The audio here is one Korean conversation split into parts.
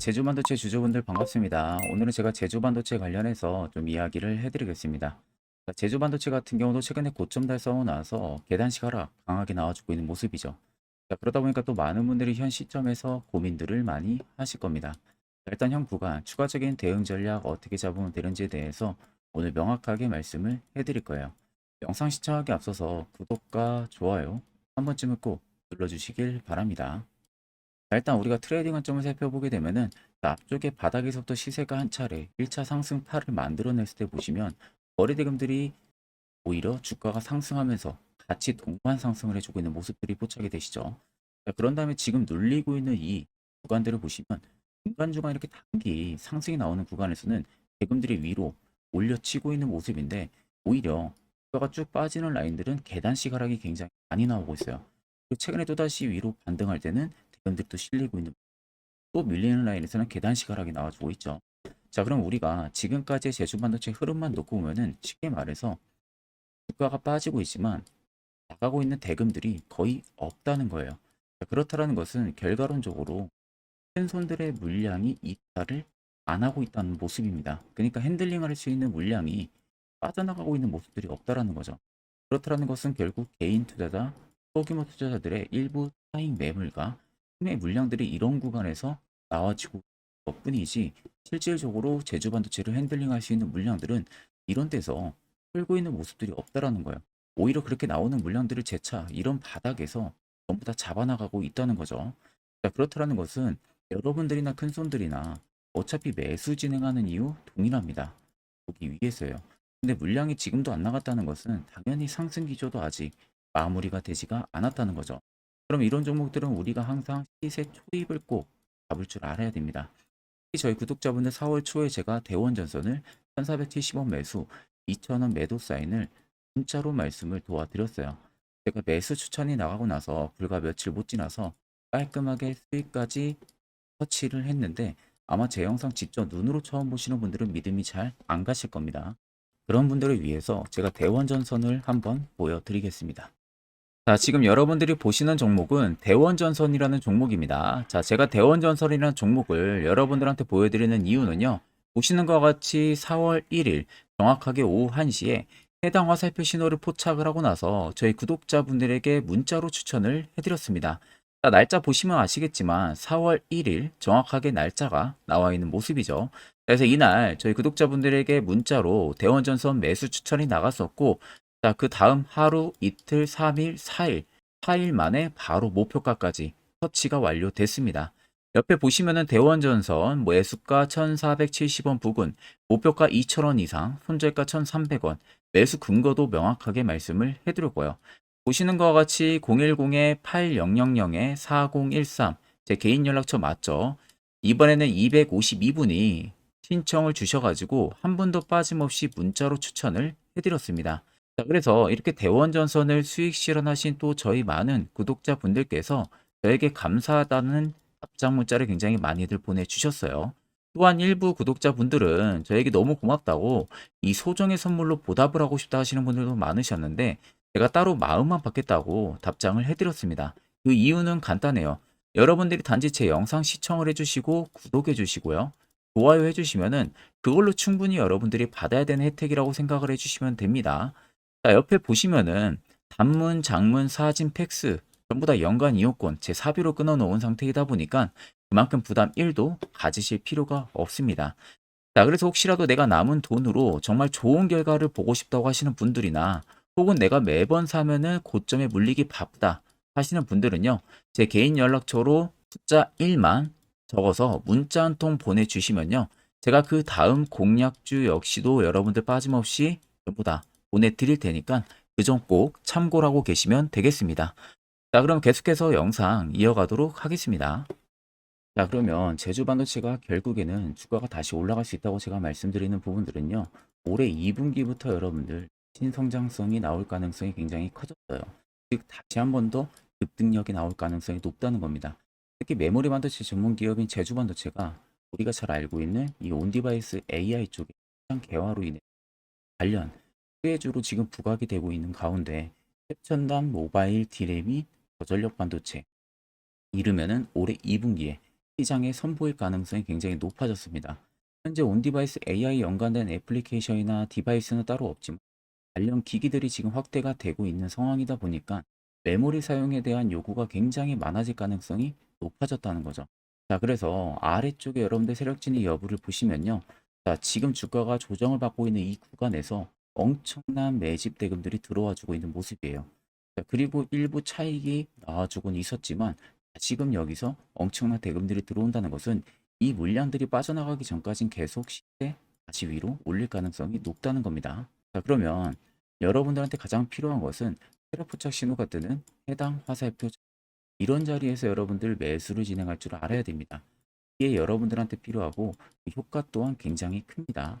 자, 제주 반도체 주주분들 반갑습니다. 오늘은 제가 제주 반도체 관련해서 좀 이야기를 해드리겠습니다. 자, 제주 반도체 같은 경우도 최근에 고점 달성하고 나서 계단식 하락 강하게 나와주고 있는 모습이죠. 자, 그러다 보니까 또 많은 분들이 현 시점에서 고민들을 많이 하실 겁니다. 자, 일단 현 구간 추가적인 대응 전략 어떻게 잡으면 되는지에 대해서 오늘 명확하게 말씀을 해드릴 거예요. 영상 시청하기 앞서서 구독과 좋아요 한 번쯤은 꼭 눌러주시길 바랍니다. 자, 일단 우리가 트레이딩 관점을 살펴보게 되면은 자, 앞쪽에 바닥에서부터 시세가 한 차례 1차 상승파를 만들어냈을 때 보시면 거래대금들이 오히려 주가가 상승하면서 같이 동반 상승을 해주고 있는 모습들이 포착이 되시죠. 자, 그런 다음에 지금 눌리고 있는 이 구간들을 보시면 중간중간 이렇게 단기 상승이 나오는 구간에서는 대금들이 위로 올려치고 있는 모습인데 오히려 주가가 쭉 빠지는 라인들은 계단식 하락이 굉장히 많이 나오고 있어요. 최근에 또다시 위로 반등할 때는 또 실리고 있는 또 밀리는 라인에서는 계단식 하락이 나와주고 있죠. 자, 그럼 우리가 지금까지의 제주 반도체 흐름만 놓고 보면은 쉽게 말해서 주가가 빠지고 있지만 나가고 있는 대금들이 거의 없다는 거예요. 자, 그렇다라는 것은 결과론적으로 큰 손들의 물량이 이탈을 안 하고 있다는 모습입니다. 그러니까 핸들링 할 수 있는 물량이 빠져나가고 있는 모습들이 없다라는 거죠. 그렇다라는 것은 결국 개인 투자자, 소규모 투자자들의 일부 타인 매물과 힘의 물량들이 이런 구간에서 나와지고 것 뿐이지 실질적으로 제주 반도체를 핸들링 할 수 있는 물량들은 이런 데서 끌고 있는 모습들이 없다라는 거예요. 오히려 그렇게 나오는 물량들을 재차 이런 바닥에서 전부 다 잡아나가고 있다는 거죠. 자, 그렇다라는 것은 여러분들이나 큰 손들이나 어차피 매수 진행하는 이유 동일합니다. 여기 위에서요. 근데 물량이 지금도 안 나갔다는 것은 당연히 상승 기조도 아직 마무리가 되지가 않았다는 거죠. 그럼 이런 종목들은 우리가 항상 시세 초입을 꼭 잡을 줄 알아야 됩니다. 특히 저희 구독자분들 4월 초에 제가 대원전선을 1470원 매수, 2000원 매도 사인을 문자로 말씀을 도와드렸어요. 제가 매수 추천이 나가고 나서 불과 며칠 못 지나서 깔끔하게 수익까지 터치를 했는데 아마 제 영상 직접 눈으로 처음 보시는 분들은 믿음이 잘 안 가실 겁니다. 그런 분들을 위해서 제가 대원전선을 한번 보여드리겠습니다. 자, 지금 여러분들이 보시는 종목은 대원전선이라는 종목입니다. 자, 제가 대원전선이라는 종목을 여러분들한테 보여드리는 이유는요. 보시는 것과 같이 4월 1일 정확하게 오후 1시에 해당 화살표 신호를 포착을 하고 나서 저희 구독자분들에게 문자로 추천을 해드렸습니다. 자, 날짜 보시면 아시겠지만 4월 1일 정확하게 날짜가 나와 있는 모습이죠. 그래서 이날 저희 구독자분들에게 문자로 대원전선 매수 추천이 나갔었고 자, 그 다음 하루, 이틀, 3일, 4일, 4일 만에 바로 목표가까지 터치가 완료됐습니다. 옆에 보시면은 대원전선 매수가 1470원 부근, 목표가 2000원 이상, 손절가 1300원, 매수 근거도 명확하게 말씀을 해드렸고요. 보시는 것과 같이 010-8000-4013, 제 개인 연락처 맞죠? 이번에는 252분이 신청을 주셔가지고 한 분도 빠짐없이 문자로 추천을 해드렸습니다. 자, 그래서 이렇게 대원전선을 수익 실현하신 또 저희 많은 구독자분들께서 저에게 감사하다는 답장 문자를 굉장히 많이들 보내주셨어요. 또한 일부 구독자분들은 저에게 너무 고맙다고 이 소정의 선물로 보답을 하고 싶다 하시는 분들도 많으셨는데 제가 따로 마음만 받겠다고 답장을 해드렸습니다. 그 이유는 간단해요. 여러분들이 단지 제 영상 시청을 해주시고 구독해 주시고요. 좋아요 해주시면은 그걸로 충분히 여러분들이 받아야 되는 혜택이라고 생각을 해주시면 됩니다. 자, 옆에 보시면은 단문, 장문, 사진, 팩스 전부 다 연간 이용권 제 사비로 끊어놓은 상태이다 보니까 그만큼 부담 1도 가지실 필요가 없습니다. 자, 그래서 혹시라도 내가 남은 돈으로 정말 좋은 결과를 보고 싶다고 하시는 분들이나 혹은 내가 매번 사면은 고점에 물리기 바쁘다 하시는 분들은요, 제 개인 연락처로 숫자 1만 적어서 문자 한 통 보내주시면요, 제가 그 다음 공략주 역시도 여러분들 빠짐없이 전부 다 보내드릴 테니까 그 점 꼭 참고를 하고 계시면 되겠습니다. 자, 그럼 계속해서 영상 이어가도록 하겠습니다. 자, 그러면 제주 반도체가 결국에는 주가가 다시 올라갈 수 있다고 제가 말씀드리는 부분들은요. 올해 2분기부터 여러분들 신성장성이 나올 가능성이 굉장히 커졌어요. 즉, 다시 한 번 더 급등력이 나올 가능성이 높다는 겁니다. 특히 메모리 반도체 전문 기업인 제주 반도체가 우리가 잘 알고 있는 이 온디바이스 AI 쪽의 개화로 인해 관련 수혜주로 지금 부각이 되고 있는 가운데 최첨단 모바일 디램이 저전력 반도체 이르면은 올해 2분기에 시장에 선보일 가능성이 굉장히 높아졌습니다. 현재 온디바이스 AI 연관된 애플리케이션이나 디바이스는 따로 없지만 관련 기기들이 지금 확대가 되고 있는 상황이다 보니까 메모리 사용에 대한 요구가 굉장히 많아질 가능성이 높아졌다는 거죠. 자, 그래서 아래쪽에 여러분들 세력진의 여부를 보시면요. 자, 지금 주가가 조정을 받고 있는 이 구간에서 엄청난 매집 대금들이 들어와 주고 있는 모습이에요. 자, 그리고 일부 차익이 나와주곤 있었지만 지금 여기서 엄청난 대금들이 들어온다는 것은 이 물량들이 빠져나가기 전까진 계속 시세 다시 위로 올릴 가능성이 높다는 겁니다. 자, 그러면 여러분들한테 가장 필요한 것은 테라 포착 신호가 뜨는 해당 화살표 이런 자리에서 여러분들 매수를 진행할 줄 알아야 됩니다. 이게 여러분들한테 필요하고 그 효과 또한 굉장히 큽니다.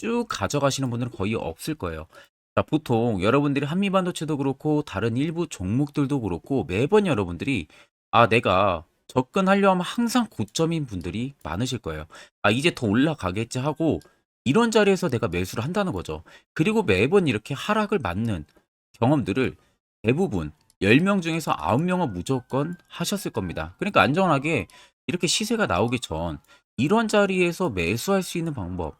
쭉 가져가시는 분들은 거의 없을 거예요. 자, 보통 여러분들이 한미반도체도 그렇고 다른 일부 종목들도 그렇고 매번 여러분들이 아, 내가 접근하려 하면 항상 고점인 분들이 많으실 거예요. 아, 이제 더 올라가겠지 하고 이런 자리에서 내가 매수를 한다는 거죠. 그리고 매번 이렇게 하락을 맞는 경험들을 대부분 10명 중에서 9명은 무조건 하셨을 겁니다. 그러니까 안전하게 이렇게 시세가 나오기 전 이런 자리에서 매수할 수 있는 방법,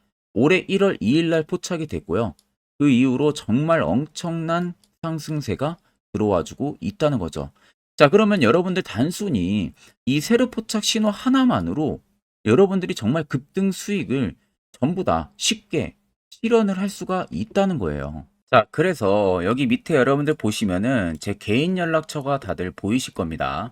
올해 1월 2일 날 포착이 됐고요. 그 이후로 정말 엄청난 상승세가 들어와주고 있다는 거죠. 자, 그러면 여러분들 단순히 이 세로 포착 신호 하나만으로 여러분들이 정말 급등 수익을 전부 다 쉽게 실현을 할 수가 있다는 거예요. 자, 그래서 여기 밑에 여러분들 보시면은 제 개인 연락처가 다들 보이실 겁니다.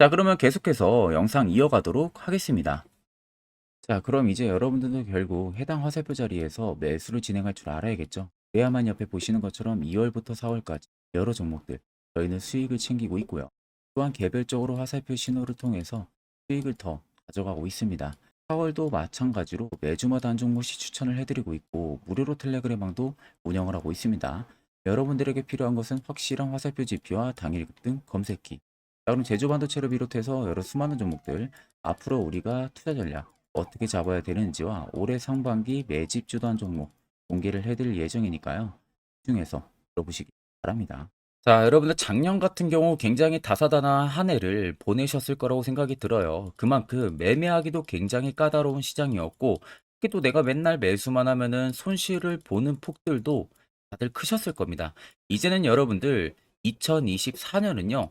자, 그러면 계속해서 영상 이어가도록 하겠습니다. 자, 그럼 이제 여러분들도 결국 해당 화살표 자리에서 매수를 진행할 줄 알아야겠죠. 그래야만 옆에 보시는 것처럼 2월부터 4월까지 여러 종목들 저희는 수익을 챙기고 있고요. 또한 개별적으로 화살표 신호를 통해서 수익을 더 가져가고 있습니다. 4월도 마찬가지로 매주마다 한 종목씩 추천을 해드리고 있고 무료로 텔레그램방도 운영을 하고 있습니다. 여러분들에게 필요한 것은 확실한 화살표 지표와 당일 급 등 검색기. 자, 그럼 제조 반도체를 비롯해서 여러 수많은 종목들 앞으로 우리가 투자 전략 어떻게 잡아야 되는지와 올해 상반기 매집 주도한 종목 공개를 해드릴 예정이니까요. 중에서 들어보시기 바랍니다. 자, 여러분들 작년 같은 경우 굉장히 다사다난한 한 해를 보내셨을 거라고 생각이 들어요. 그만큼 매매하기도 굉장히 까다로운 시장이었고, 특히 또 내가 맨날 매수만 하면은 손실을 보는 폭들도 다들 크셨을 겁니다. 이제는 여러분들 2024년은요,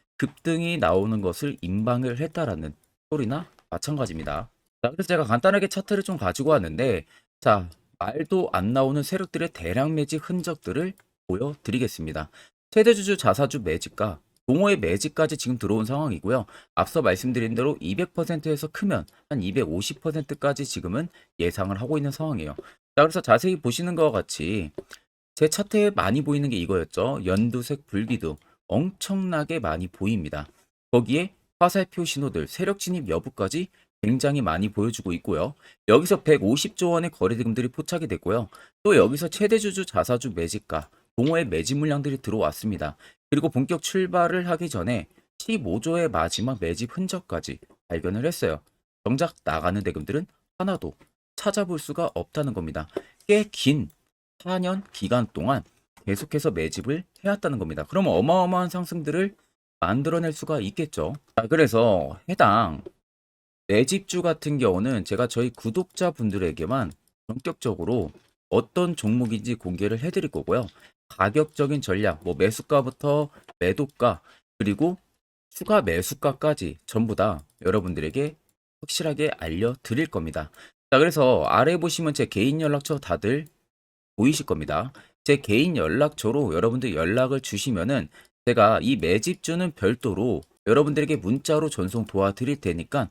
급등이 나오는 것을 임방을 했다라는 소리나 마찬가지입니다. 자, 그래서 제가 간단하게 차트를 좀 가지고 왔는데 자, 말도 안 나오는 세력들의 대량 매직 흔적들을 보여드리겠습니다. 최대주주 자사주 매집가 동호회 매집까지 지금 들어온 상황이고요. 앞서 말씀드린 대로 200%에서 크면 한 250%까지 지금은 예상을 하고 있는 상황이에요. 자, 그래서 자세히 보시는 것과 같이 제 차트에 많이 보이는 게 이거였죠. 연두색 불기둥 엄청나게 많이 보입니다. 거기에 화살표 신호들, 세력 진입 여부까지 굉장히 많이 보여주고 있고요. 여기서 150조 원의 거래대금들이 포착이 됐고요. 또 여기서 최대주주 자사주 매집가, 동호회 매집 물량들이 들어왔습니다. 그리고 본격 출발을 하기 전에 15조의 마지막 매집 흔적까지 발견을 했어요. 정작 나가는 대금들은 하나도 찾아볼 수가 없다는 겁니다. 꽤 긴 4년 기간 동안 계속해서 매집을 해왔다는 겁니다. 그러면 어마어마한 상승들을 만들어낼 수가 있겠죠. 자, 그래서 해당 매집주 같은 경우는 제가 저희 구독자분들에게만 본격적으로 어떤 종목인지 공개를 해드릴 거고요. 가격적인 전략, 뭐 매수가부터 매도가, 그리고 추가 매수가까지 전부 다 여러분들에게 확실하게 알려드릴 겁니다. 자, 그래서 아래 보시면 제 개인 연락처 다들 보이실 겁니다. 제 개인 연락처로 여러분들 연락을 주시면은 제가 이 매집주는 별도로 여러분들에게 문자로 전송 도와드릴 테니까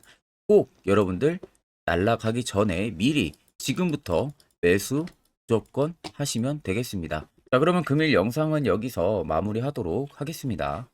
꼭 여러분들 날라가기 전에 미리 지금부터 매수 무조건 하시면 되겠습니다. 자, 그러면 금일 영상은 여기서 마무리하도록 하겠습니다.